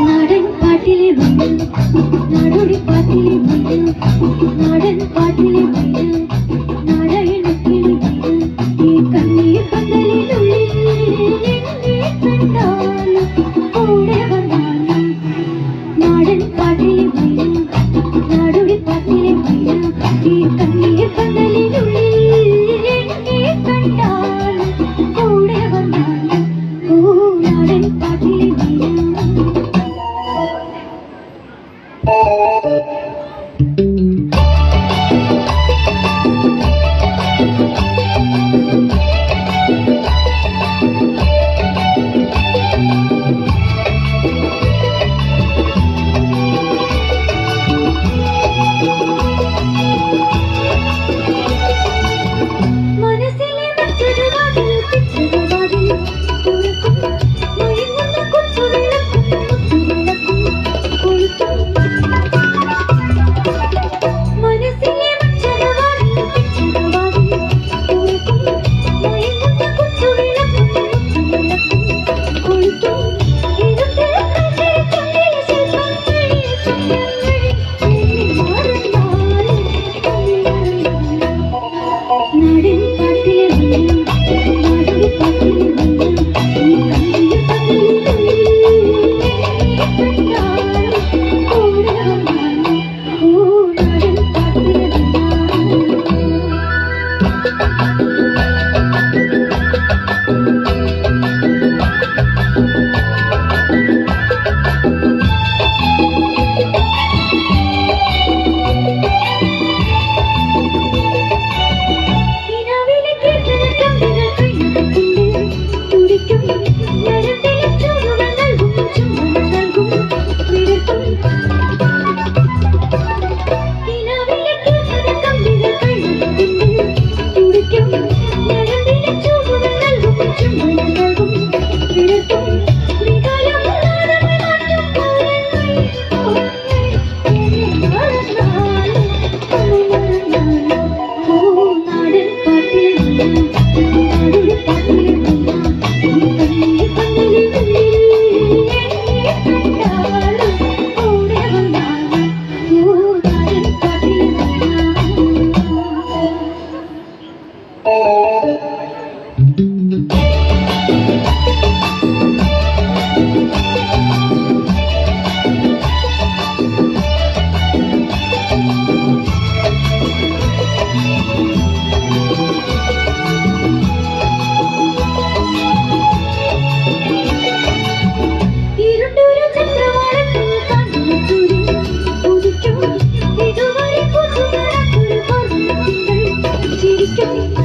നാടൻ പാട്ടിലെ മണ്ണ് നാടോടി പാട്ടിലെ മണ്ണ് നാടൻ പാട്ടിലെ മണ്ണ് ইচ্ছা